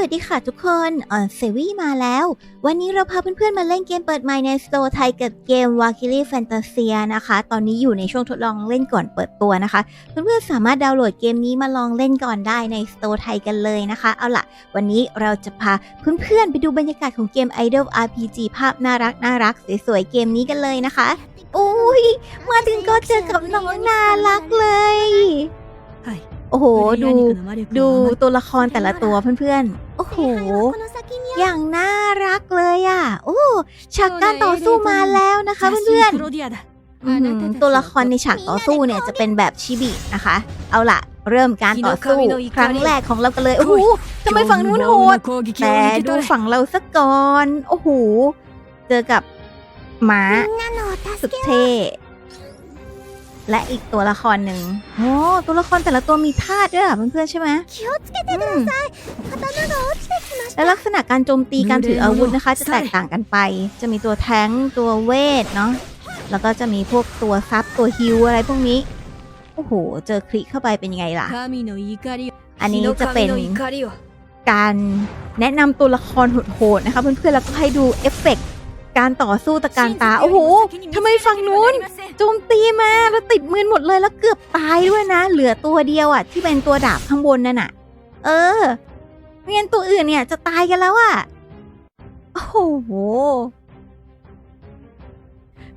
วัสดีค่ะทุกคนออนเซวี่มาแล้ว วันนี้เราพาเพื่อนๆมาเล่นเกมเปิดใหม่ในสโตร์ไทยกับเกม w a k i l i Fantasia นะคะ ตอนนี้อยู่ในช่วงทดลองเล่นก่อนเปิดตัวนะคะ เพื่อนๆสามารถดาวน์โหลดเกมนี้มาลองเล่นก่อนได้ในสโตร์ไทยกันเลยนะคะ เอาล่ะ วันนี้เราจะพาเพื่อนๆไปดูบรรยากาศของเกม Idol RPG ภาพน่ารักน่ารักสวยๆเกมนี้กันเลยนะคะอุ้ยมาถึงก็เจอกับน้องน่ารักเลยはい。 โอ้โหดูดู ดูตัวละครแต่ละตัวเพื่อนๆ โอ้โห อย่างน่ารักเลยอะ โอ้ฉากการต่อสู้มาแล้วนะคะเพื่อนๆอื้อหือตัวละครในฉากต่อสู้เนี่ยจะเป็นแบบชิบินะคะ เอาล่ะ เริ่มการต่อสู้ครั้งแรกของเรากันเลย โอ้โหทำไมฝั่งนู้นโหดแต่ดูฝั่งเราสักก่อน โอ้โห เจอกับหมาสุดเท่ และอีกตัวละครหนึ่งโอ้ตัวละครแต่ละตัวมีธาตุด้วยอะเพื่อนๆใช่ไหมอืมและลักษณะการโจมตีการถืออาวุธนะคะ จะแตกต่างกันไป จะมีตัวแท้งค์ตัวเวทเนาะแล้วก็จะมีพวกตัวซับตัวฮิวอะไรพวกนี้ โอ้โห เจอคลิกเข้าไปเป็นยังไงล่ะ อันนี้จะเป็นการแนะนำตัวละครโหดๆนะคะเพื่อนๆแล้วก็ให้ดูเอฟเฟกต์ การต่อสู้ตะการตา โอ้โหทำไมฝั่งนู้นโจมตีมาแล้วติดมือหมดเลยแล้วเกือบตายด้วยนะ เหลือตัวเดียวอะ ที่เป็นตัวดาบข้างบนนั่นน่ะ เออไม่งั้นตัวอื่นเนี่ยจะตายกันแล้วอะ โอ้โห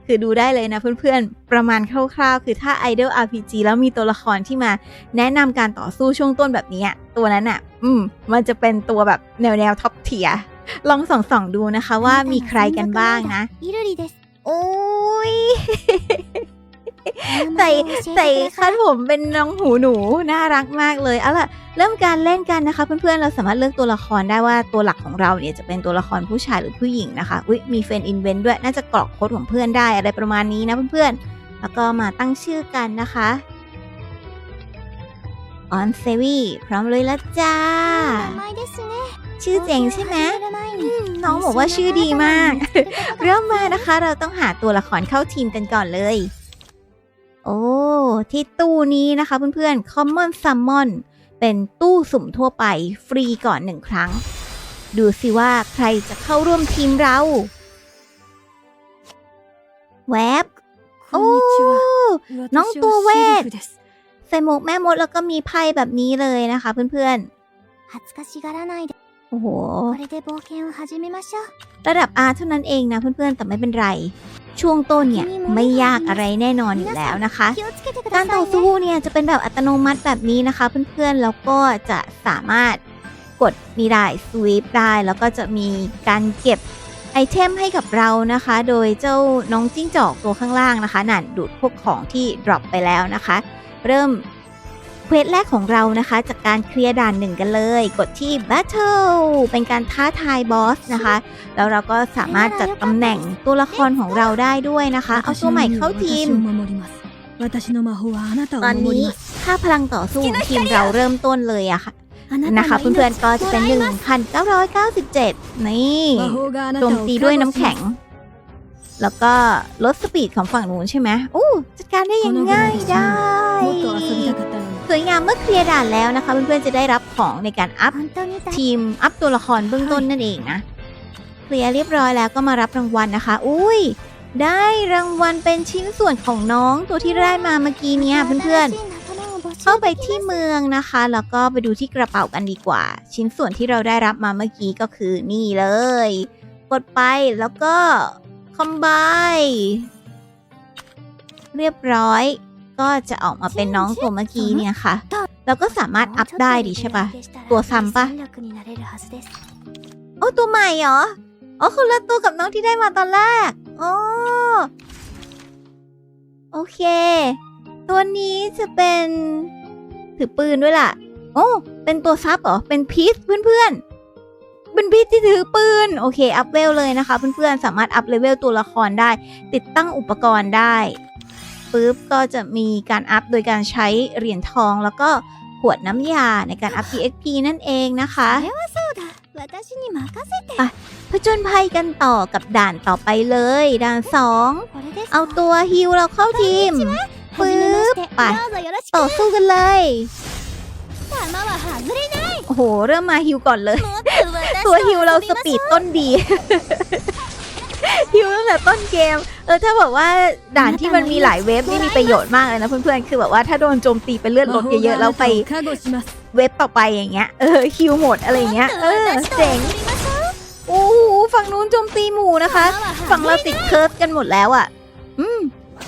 คือดูได้เลยนะเพื่อนๆ ประมาณคร่าวๆ คือถ้า Idol RPG แล้วมีตัวละครที่มา แนะนำการต่อสู้ช่วงต้นแบบนี้อะตัวนั้นอะ อืม มันจะเป็นตัวแบบแนวแนวท็อปเทีย ลองส่องส่องดูนะคะว่ามีใครกันบ้างนะโอ้ยใส่ใส่คัดผมเป็นน้องหูหนูน่ารักมากเลยเอาล่ะเริ่มการเล่นกันนะคะ เพื่อนๆเราสามารถเลือกตัวละครได้ว่าตัวหลักของเราเนี่ยจะเป็นตัวละครผู้ชายหรือผู้หญิงนะคะอุ้ยมีเฟนอินเวนด้วยน่าจะกรอกโค้ดของเพื่อนได้อะไรประมาณนี้นะเพื่อนๆแล้วก็มาตั้งชื่อกันนะคะ ออนเซวีพร้อมเลยละจ้า ชื่อเจ๋งใช่ไหมอืมน้องบอกว่าชื่อดีมาก เริ่มมานะคะ เราต้องหาตัวละครเข้าทีมกันก่อนเลย โอ้ ที่ตู้นี้นะคะเพื่อนๆ Common Summon เป็นตู้สุ่มทั่วไปฟรีก่อนหนึ่งครั้ง ดูสิว่าใครจะเข้าร่วมทีมเรา แวบโอ้ น้องตัวเวท ใส่หมวกแม่มดแล้วก็มีไพ่แบบนี้เลยนะคะเพื่อนๆ โอ้โห ระดับอาเท่านั้นเองนะเพื่อนๆ แต่ไม่เป็นไร ช่วงต้นเนี่ยไม่ยากอะไรแน่นอนอยู่แล้วนะคะ การต่อสู้เนี่ยจะเป็นแบบอัตโนมัติแบบนี้นะคะ เพื่อนๆ แล้วก็จะสามารถกดมีได้สวีปได้ แล้วก็จะมีการเก็บไอเทมให้กับเรานะคะ โดยเจ้าน้องจิ้งจอกตัวข้างล่างนะคะ นั่นดูดพวกของที่ดรอปไปแล้วนะคะ เริ่มเควสแรกของเรานะคะ จากการเคลียร์ด่านหนึ่งกันเลย กดที่ Battle เป็นการท้าทายบอสนะคะ แล้วเราก็สามารถจัดตำแหน่งตัวละครของเราได้ด้วยนะคะ เอาตัวใหม่เข้าทีมตอนนี้ค่าพลังต่อสู้ทีมเราเริ่มต้นเลยอะค่ะนะคะเพื่อนๆก็จะเป็น 1997 นี่โจมตีด้วยน้ำแข็ง แล้วก็ลดสปีดของฝั่งนู้นใช่ไหมอู้จัดการได้ยังง่ายได้ สวยงามเมื่อเคลียร์ด่านแล้วนะคะ เพื่อนๆจะได้รับของในการอัพทีมอัพตัวละครเบื้องต้นนั่นเองนะ เคลียร์เรียบร้อยแล้วก็มารับรางวัลนะคะ อุ้ยได้รางวัลเป็นชิ้นส่วนของน้องตัวที่ได้มาเมื่อกี้เนี่ยเพื่อนๆ เข้าไปที่เมืองนะคะ แล้วก็ไปดูที่กระเป๋ากันดีกว่า ชิ้นส่วนที่เราได้รับมาเมื่อกี้ก็คือนี่เลย กดไปแล้วก็ คอมไบเรียบร้อย ก็จะออกมาเป็นน้องตัวเมื่อกี้เนี่ยค่ะ เราก็สามารถอัพได้ดิใช่ปะตัวซ้ำปะโอ้ตัวใหม่เหรออ๋อคนละตัวกับน้องที่ได้มาตอนแรกอ๋อโอเค ตัวนี้จะเป็นถือปืนด้วยล่ะ โอ้ เป็นตัวซับเหรอ เป็นพีซเพื่อนๆ เป็นพี่ที่ถือปืน โอเคอัพเวลเลยนะคะ เพื่อนๆสามารถอัพเลเวลตัวละครได้ ติดตั้งอุปกรณ์ได้ปุ๊บก็จะมีการอัพโดยการใช้เหรียญทองแล้วก็ขวดน้ำยาในการอัพ PXP นั่นเองนะคะไปผจญภัยกันต่อกับด่านต่อไปเลย ด่านสองเอาตัวฮิวเราเข้าทีมปึ๊บไปต่อสู้กันเลย โอ้โห เริ่มมาฮิวก่อนเลย ตัวฮิวเราสปีดต้นดี ฮิวตั้งแต่ต้นเกม เออถ้าบอกว่าด่านที่มันมีหลายเวฟนี่มีประโยชน์มากเลยนะเพื่อนๆ คือแบบว่าถ้าโดนโจมตีไปเลือดลดเยอะๆเราไปเวฟต่อไปอย่างเงี้ย เออฮิวหมดอะไรเงี้ย เออเจ๋งโอ้โหฝั่งนู้นโจมตีหมู่นะคะ ฝั่งเราติดเคิร์ฟกันหมดแล้วอะ อืม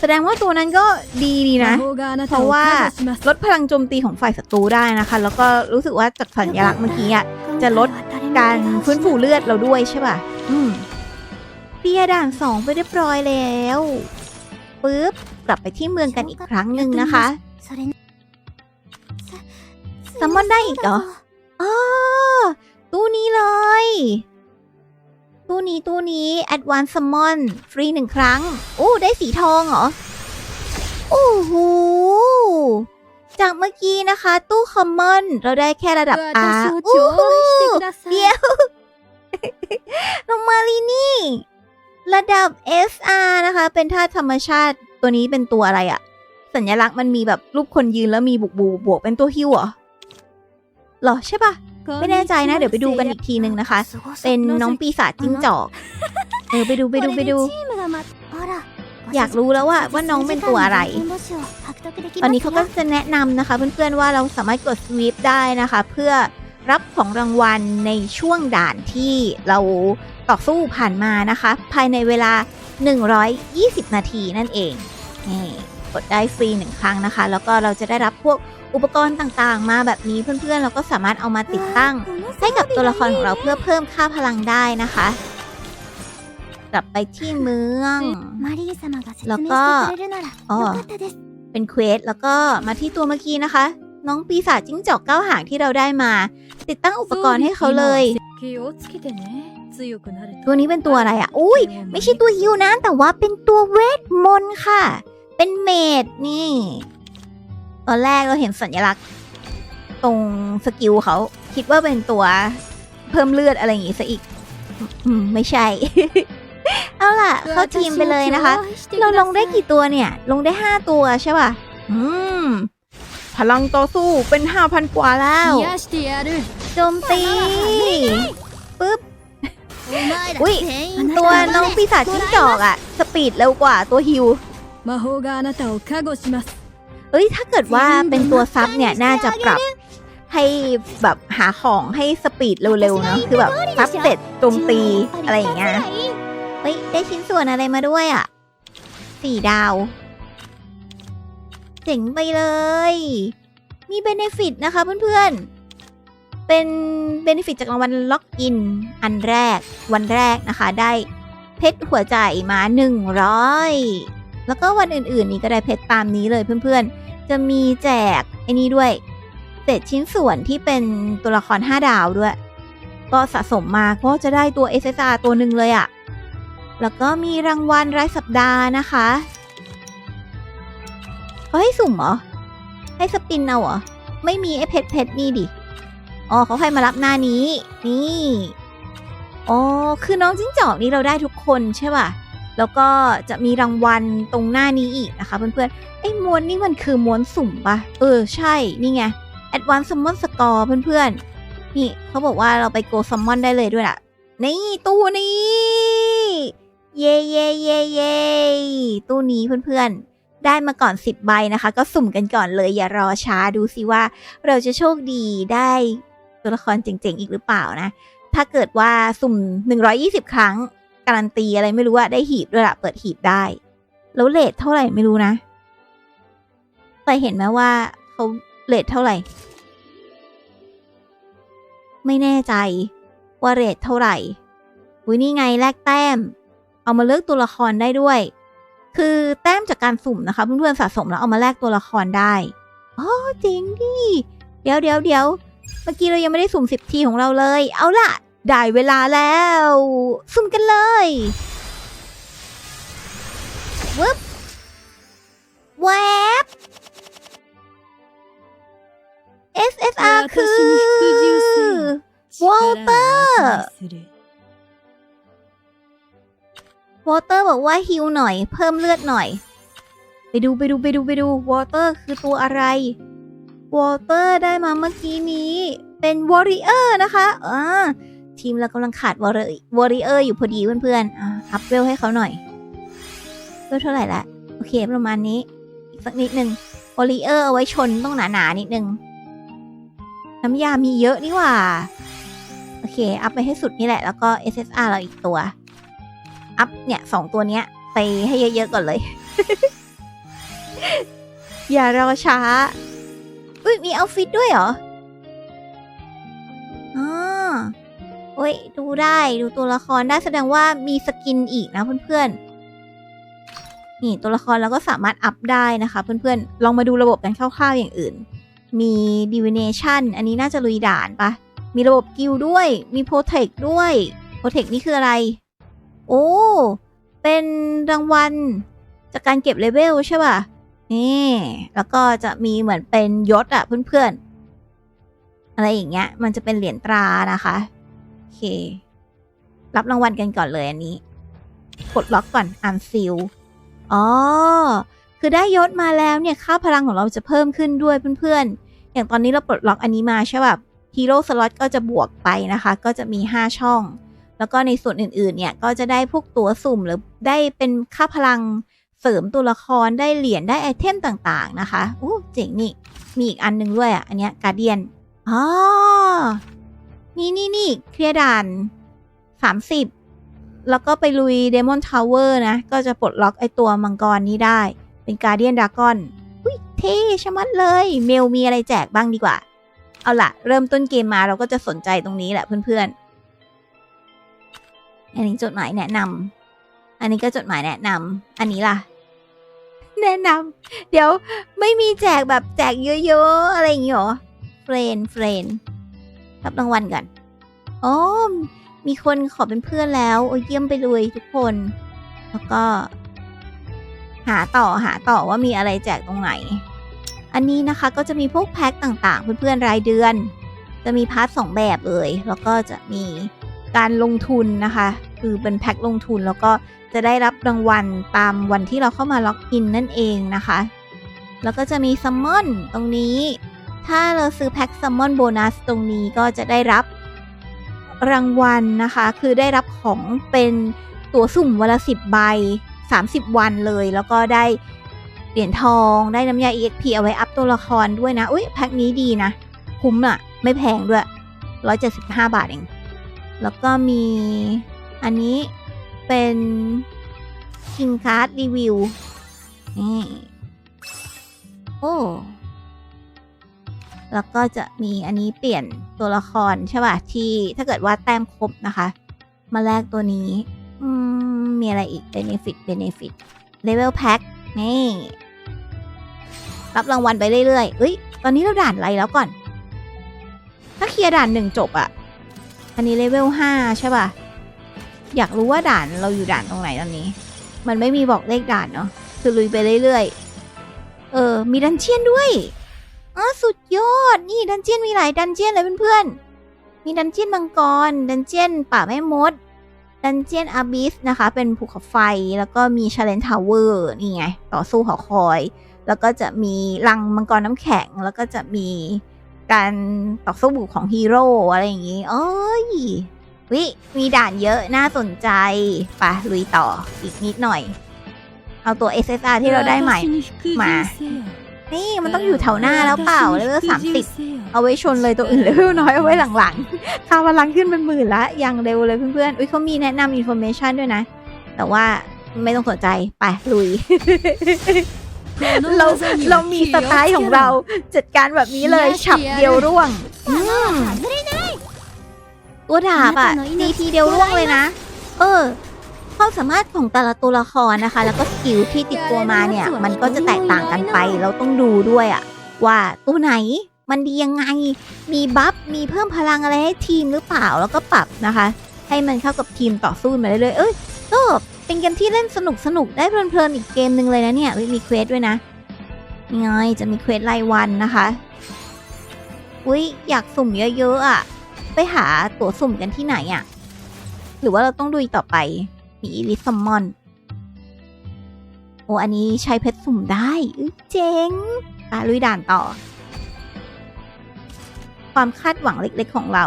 แสดงว่าตัวนั้นก็ดีดีนะ เพราะว่าลดพลังโจมตีของฝ่ายศัตรูได้นะคะ แล้วก็รู้สึกว่าจากสัญลักษณ์เมื่อกี้อะจะลดการฟื้นฟูเลือดเราด้วยใช่ป่ะ อืมเปียด่านสองไปเรียบร้อยแล้วปึ๊บกลับไปที่เมืองกันอีกครั้งหนึ่งนะคะซัมมอนได้อีกเหรออ๋อตู้นี้เลย ตู้นี้ตู้นี้ Advanced Summon ฟรีหนึ่งครั้ง อู้ได้สีทองเหรออู้หูจากเมื่อกี้นะคะ ตู้ Common เราได้แค่ระดับ R อู้หูเดียวลงมาลีนี่ ระดับ SR นะคะ เป็นธาตุธรรมชาติตัวนี้เป็นตัวอะไรอะสัญลักษณ์มันมีแบบรูปคนยืนแล้วมีบุกบูบวกเป็นตัวฮิวเหรอหรอใช่ปะ ไม่แน่ใจนะ เดี๋ยวไปดูกันอีกทีหนึ่งนะคะ เป็นน้องปีศาจจิ้งจอก เออไปดูไปดูไปดู อยากรู้แล้วว่าว่าน้องเป็นตัวอะไร ตอนนี้เขาก็จะแนะนำนะคะ เพื่อนๆว่าเราสามารถกดสวีปได้นะคะ เพื่อรับของรางวัลในช่วงด่านที่เราต่อสู้ผ่านมานะคะ ภายในเวลา 120 นาทีนั่นเอง กดได้ฟรีหนึ่งครั้งนะคะ แล้วก็เราจะได้รับพวก อุปกรณ์ต่างๆ มาแบบนี้เพื่อนๆ เราก็สามารถเอามาติดตั้ง ให้กับตัวละครของเราเพื่อเพิ่มค่าพลังได้นะคะ กลับไปที่เมือง แล้วก็อ๋อเป็นเควสแล้วก็มาที่ตัวเมื่อกี้นะคะ น้องปีศาจจิ้งจอกเก้าหางที่เราได้มา ติดตั้งอุปกรณ์ให้เขาเลยตัวนี้เป็นตัวอะไรอะ อุ้ยไม่ใช่ตัวฮิวนะ แต่ว่าเป็นตัวเวทมนต์ค่ะ เป็นเมดนี่ อนแรกเราเห็นสัญลักษณ์ ตรงสกิลเขาคิดว่าเป็นตัวเพิ่มเลือดอะไรอย่างงี้ซะอีก อืม ไม่ใช่ เอาล่ะ เข้าทีมไปเลยนะคะ เราลงได้กี่ตัวเนี่ย ลงได้ห้าตัวใช่ป่ะ อืม พลังต่อสู้เป็นห้าพันกว่าแล้วโจมตีปึ๊บอุ้ยตัวน้องปีศาจจิ้งจอกอะสปีดเร็วกว่าตัวฮิวมาโฮกานาตาโอคาโกชิมัส เอ้ยถ้าเกิดว่าเป็นตัวซับเนี่ยน่าจะปรับให้แบบหาของให้สปีดเร็วๆเนาะคือแบบซับเสร็จโจมตีอะไรอย่างเงี้ยเฮ้ยได้ชิ้นส่วนอะไรมาด้วยอะสี่ดาว เจ๋งไปเลย มีเบเนฟิตนะคะเพื่อนๆ เป็นเบเนฟิตจากรางวัลล็อกอิน อันแรกวันแรกนะคะ ได้เพชรหัวใจมา100แล้วก็วันอื่นๆ นี่ก็ได้เพชรตามนี้เลยเพื่อนๆ จะมีแจกไอ้นี้ด้วยเศษชิ้นส่วนที่เป็นตัวละคร5ดาวด้วย ก็สะสมมาก็จะได้ตัว SSR ตัวหนึ่งเลยอะแล้วก็มีรางวัลรายสัปดาห์นะคะเขาให้สุ่มเหรอ ให้สปินเอาเหรอ ไม่มีไอ้เพชรเพชรนี่ดิอ๋อเขาให้มารับหน้านี้ นี่อ๋อคือน้องจิ้งจอกนี่เราได้ทุกคนใช่ป่ะ แล้วก็จะมีรางวัลตรงหน้านี้อีกนะคะเพื่อนๆไอ้ม้วนนี่มันคือม้วนสุ่มปะเออใช่ นี่ไง Advanced Summon Score เพื่อนๆ นี่เขาบอกว่าเราไป Go Summon ได้เลยด้วยล่ะ นี่ตู้นี้ เย่เย่เย่เย่ตู้นี้เพื่อนๆ ได้มาก่อน 10 ใบนะคะ ก็สุ่มกันก่อนเลย อย่ารอช้าดูสิว่า เราจะโชคดีได้ตัวละครเจ๋งๆ อีกหรือเปล่านะ ถ้าเกิดว่าสุ่ม 120 ครั้ง การันตีอะไรไม่รู้ว่าได้หีบด้วยละเปิดหีบได้ แล้วเลทเท่าไหร่ไม่รู้นะเคยเห็นไหมว่าเขาเลทเท่าไหร่ ไม่แน่ใจว่าเรทเท่าไหร่อุ้ยนี่ไงแลกแต้ม เอามาเลือกตัวละครได้ด้วย คือแต้มจากการสุ่มนะคะเพื่อนๆสะสมแล้วเอามาแลกตัวละครได้อ๋อจริงดิเดี๋ยวเดี๋ยวเดี๋ยวเมื่อกี้เรายังไม่ได้สุ่มสิบทีของเราเลย เอาล่ะ ได้เวลาแล้วสุ่มกันเลยวึบแวบ SFR คือวอเตอร์วอเตอร์บอกว่าฮิวหน่อย เพิ่มเลือดหน่อย ไปดูไปดูไปดูไปดูวอเตอร์คือตัวอะไรวอเตอร์ได้มาเมื่อกี้นี้ เป็นวอริเออร์นะคะอ่า ทีมเรากำลังขาดวอริวอริเออร์อยู่พอดีเพื่อนๆอัพเวลให้เขาหน่อยเวลเท่าไหร่ละโอเคประมาณนี้ อีกสักนิดนึงวอริเออร์เอาไว้ชนต้องหนาๆนิดนึงน้ำยามีเยอะนี่หว่า โอเค อัพไปให้สุดนี่แหละ แล้วก็ SSR เราอีกตัว อัพเนี่ยสองตัวเนี้ย ไปให้เยอะๆก่อนเลย อย่ารอช้า อุ้ยมีเอาฟิตด้วยเหรอ อ้ย ดูได้ดูตัวละครได้แสดงว่ามีสกินอีกนะเพื่อนๆ นี่ตัวละครเราก็สามารถอัพได้นะคะ เพื่อนๆ ลองมาดูระบบกันคร่าวๆอย่างอื่น มี divination อันนี้น่าจะลุยด่านปะ มีระบบกิลด้วย มี protect ด้วย protect นี่คืออะไร โอ้ เป็นรางวัลจากการเก็บเลเวลใช่ป่ะ นี่ แล้วก็จะมีเหมือนเป็นยศอะเพื่อนๆ อะไรอย่างเงี้ย มันจะเป็นเหรียญตรานะคะ เค รับรางวัลกันก่อนเลยอันนี้ กดล็อกก่อนอันซิลอ๋อ คือได้ยศมาแล้วเนี่ย ค่าพลังของเราจะเพิ่มขึ้นด้วยเพื่อนๆ อย่างตอนนี้เราปลดล็อกอันนี้มาใช่ป่ะฮีโร่สล็อตก็จะบวกไปนะคะ ก็จะมี 5 ช่อง แล้วก็ในส่วนอื่นๆ เนี่ย ก็จะได้พวกตัวสุ่มหรือได้เป็นค่าพลังเสริมตัวละครได้เหรียญได้ไอเทมต่างๆนะคะโอ้เจ๋งนี่ มีอีกอันหนึงด้วยอะ อันเนี้ยการเดียนอ๋อ นี่นี่นี่เคลียร์ด่านสามสิบแล้วก็ไปลุยเดมอนทาวเวอร์นะ ก็จะปลดล็อกไอตัวมังกรนี้ได้ เป็นการเดียนดากอนอุ้ยเท่ชะมัดเลย เมลมีอะไรแจกบ้างดีกว่า เอาล่ะ เริ่มต้นเกมมาเราก็จะสนใจตรงนี้แหละเพื่อนๆ อันนี้จดหมายแนะนำอันนี้ก็จดหมายแนะนำอันนี้ล่ะ แนะนำเดี๋ยวไม่มีแจกแบบแจกเยอะๆ อะไรอย่างเงี้หรอเฟรนเฟรน รับรางวัลกันอ๋อมีคนขอเป็นเพื่อนแล้ว โอ้เยี่ยมไปเลยทุกคน แล้วก็ หาต่อหาต่อว่ามีอะไรแจกตรงไหน อันนี้นะคะก็จะมีพวกแพ็คต่างๆ เพื่อนๆรายเดือน จะมีพาร์ทสองแบบเลย แล้วก็จะมีการลงทุนนะคะ คือเป็นแพ็คลงทุนแล้วก็จะได้รับรางวัลตามวันที่เราเข้ามาล็อกอินนั่นเองนะคะ แล้วก็จะมีซัมมอนตรงนี้ ถ้าเราซื้อแพ็คซัมมอนโบนัสตรงนี้ก็จะได้รับรางวัลนะคะ คือได้รับของเป็นตั๋วสุ่มวันละสิบใบ 30 วันเลย แล้วก็ได้เหรียญทอง ได้น้ำยา EXP เอาไว้อัพตัวละครด้วยนะ อุ้ยแพ็คนี้ดีนะ คุ้มอะไม่แพงด้วย 175 บาทเอง แล้วก็มีอันนี้เป็นคิงการ์ดรีวิวนี่โอ้ แล้วก็จะมีอันนี้เปลี่ยนตัวละครใช่ป่ะที่ถ้าเกิดว่าแต้มครบนะคะ มาแลกตัวนี้มีอะไรอีก benefit benefit level pack นี่รับรางวัลไปเรื่อยๆเอ้ย ตอนนี้เราด่านอะไรแล้วก่อน ถ้าเคลียร์ด่านหนึ่งจบอะอันนี้เลเวลห้าใช่ป่ะ อยากรู้ว่าด่านเราอยู่ด่านตรงไหนตอนนี้ มันไม่มีบอกเลขด่านเนาะ คือลุยไปเรื่อยๆ เออ มีดันเจียนด้วย อ๋อสุดยอด นี่ดันเจียนมีหลายดันเจียนเลยเพื่อนๆ มีดันเจียนมังกร ดันเจียนป่าแม่มด ดันเจียนอาบิสนะคะ เป็นภูเขาไฟ แล้วก็มีชาเลนทาวเวอร์นี่ไง ต่อสู้หอคอย แล้วก็จะมีลังมังกรน้ำแข็ง แล้วก็จะมีการต่อสู้บุกของฮีโร่อะไรอย่างงี้เอ้ย วิ มีด่านเยอะน่าสนใจไปะลุยต่ออีกนิดหน่อย เอาตัว SSR ที่เราได้ใหม่มา นี่มันต้องอยู่แถวหน้าแล้วเปล่าเลเวลสามสิบเอาไว้ชนเลยตัวอื่นเลเวลน้อยเอาไว้หลังๆค่าพลังขึ้นเป็นหมื่นละยังเร็วเลยเพื่อนๆอุ้ยเขามีแนะนำอินโฟเมชันด้วยนะ แต่ว่าไม่ต้องสนใจ ไปลุย เราเรามีสไตล์ของเราจัดการแบบนี้เลยฉับเดียวร่วงอืมตัวดาบอะตีทีเดียวร่วงเลยนะ เออ ความสามารถของแต่ละตัวละครนะคะ แล้วก็สกิลที่ติดตัวมาเนี่ย มันก็จะแตกต่างกันไป เราต้องดูด้วยอะว่าตัวไหนมันดียังไง มีบัฟ มีเพิ่มพลังอะไรให้ทีมหรือเปล่า แล้วก็ปรับนะคะ ให้มันเข้ากับทีมต่อสู้มาเรื่อยๆ เอ้ย ก็เป็นเกมที่เล่นสนุกสนุกๆได้เพลินๆ อีกเกมหนึ่งเลยนะเนี่ยเฮ้ยมีเควสด้วยนะนี่ไงจะมีเควสรายวันนะคะ อุ้ยอยากสุ่มเยอะๆอะ ไปหาตั๋วสุ่มกันที่ไหนอะ หรือว่าเราต้องดูอีกต่อไป มีลิสมอน โอ้อันนี้ใช้เพชรสุ่มได้เจ๋งปาลุยด่านต่อ ความคาดหวังเล็กๆของเรา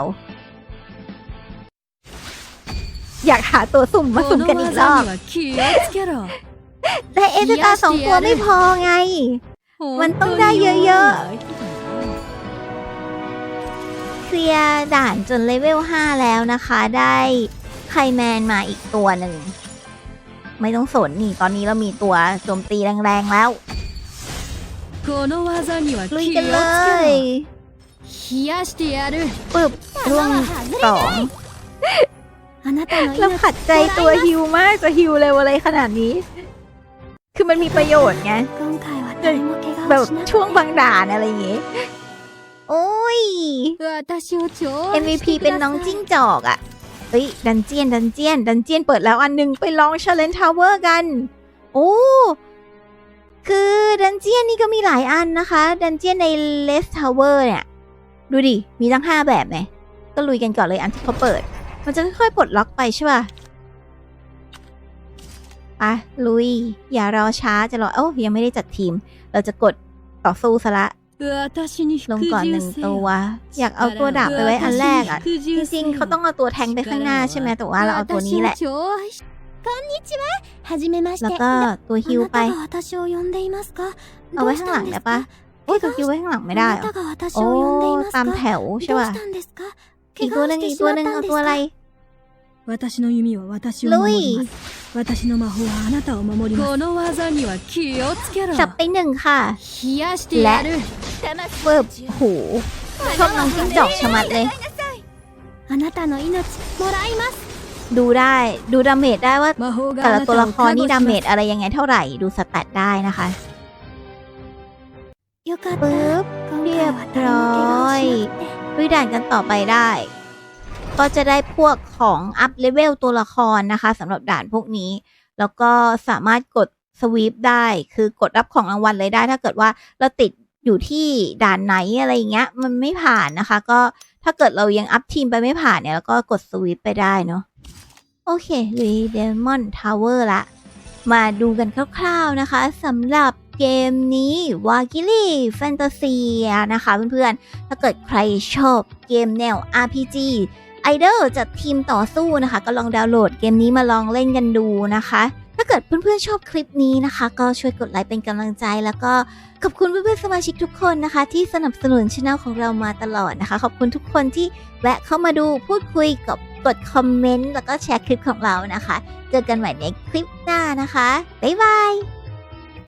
อยากหาตัวสุ่มมาสุ่มกันอีกรอบแต่เอเดตาสองตัวไม่พอไง มันต้องได้เยอะๆ เคลียร์ด่านจนเลเวล 5 แล้วนะคะได้ ไคแมนมาอีกตัวหนึ่ง ไม่ต้องสนนี่ ตอนนี้เรามีตัวโจมตีแรงๆแล้วลุยกันเลยปึ๊บร่วงสองเราขัดใจตัวฮิวมากจะฮิวเลยอะไรขนาดนี้ คือมันมีประโยชน์ไงแบบช่วงบางด่านอะไรอย่างเงี้ยโอ้ย MVP เป็นน้องจิ้งจอกอะ ฮ้ยดันเจียนดันเจียนดันเจียนเปิดแล้วอันหนึ่งไปลอง Challenge Tower กัน โอ้คือดันเจียนนี่ก็มีหลายอันนะคะดันเจียนใน Less Tower เนี่ย ดูดิ มีตั้ง 5 แบบไหมก็ลุยกันก่อนเลยอันที่เขาเปิด มันจะค่อยๆปลดล็อกไปใช่ป่ะไปลุย อย่ารอช้าจะรอโอ้ยังไม่ได้จัดทีม เราจะกดต่อสู้ซะละ ลงก่อนหนึ่งตัว อยากเอาตัวดาบไปไว้อันแรกอะ จริงๆ เขาต้องเอาตัวแทงไปข้างหน้าใช่ไหมแต่ว่าเราเอาตัวนี้แหละ แล้วก็ตัวฮิวไป เอาไว้ข้างหลังได้ปะโอ้ยตัวฮิวไว้ข้างหลังไม่ได้โอ้ตามแถวใช่ป่ะอีกตัวหนึ่งอีกตัวหนึ่งเอาตัวอะไร 私の弓は私を ลุ 守 ย ります私の魔法はあなたを守りますこの技には気をつけろ จับไปหนึ่งค่ะ 冷やしてやる เฟิบโหชอบน้องจิ้งจอกชะมัดเลย あなたの命もらいます ดูได้ดูดาเมจได้ว่า 魔法が แต่ あ ละ な ตัว た ละ を คร 加護 นี่ し ดาเม ま จ す อะไรยังไงเท่าไหร่ดูสแตทได้นะคะ よかった ปึ๊บ 今 เรี 回 ย は บ 誰 ร้ も怪 อ 我を ย しなくて ลุยด่านกันต่อไปได้ ก็จะได้พวกของอัพเลเวลตัวละครนะคะสำหรับด่านพวกนี้ แล้วก็สามารถกดสวีปได้ คือกดรับของรางวัลเลยได้ ถ้าเกิดว่าเราติดอยู่ที่ด่านไหนอะไรอย่างเงี้ย มันไม่ผ่านนะคะ ก็ถ้าเกิดเรายังอัพทีมไปไม่ผ่านเนี่ยแล้วก็กดสวีปไปได้เนาะโอเคลุยเดมอนทาวเวอร์ละ มาดูกันคร่าวๆนะคะสำหรับเกมนี้วากิลี่แฟนตาซีนะคะเพื่อนๆ ถ้าเกิดใครชอบเกมแนว RPG ไอดอลจัดทีมต่อสู้นะคะ ก็ลองดาวน์โหลดเกมนี้มาลองเล่นกันดูนะคะ ถ้าเกิดเพื่อนๆชอบคลิปนี้นะคะ ก็ช่วยกดไลค์เป็นกำลังใจ แล้วก็ขอบคุณเพื่อนๆสมาชิกทุกคนนะคะ ที่สนับสนุนช่องของเรามาตลอดนะคะ ขอบคุณทุกคนที่แวะเข้ามาดูพูดคุยกับกดคอมเมนต์แล้วก็แชร์คลิปของเรานะคะ เจอกันใหม่ในคลิปหน้านะคะบ๊ายบาย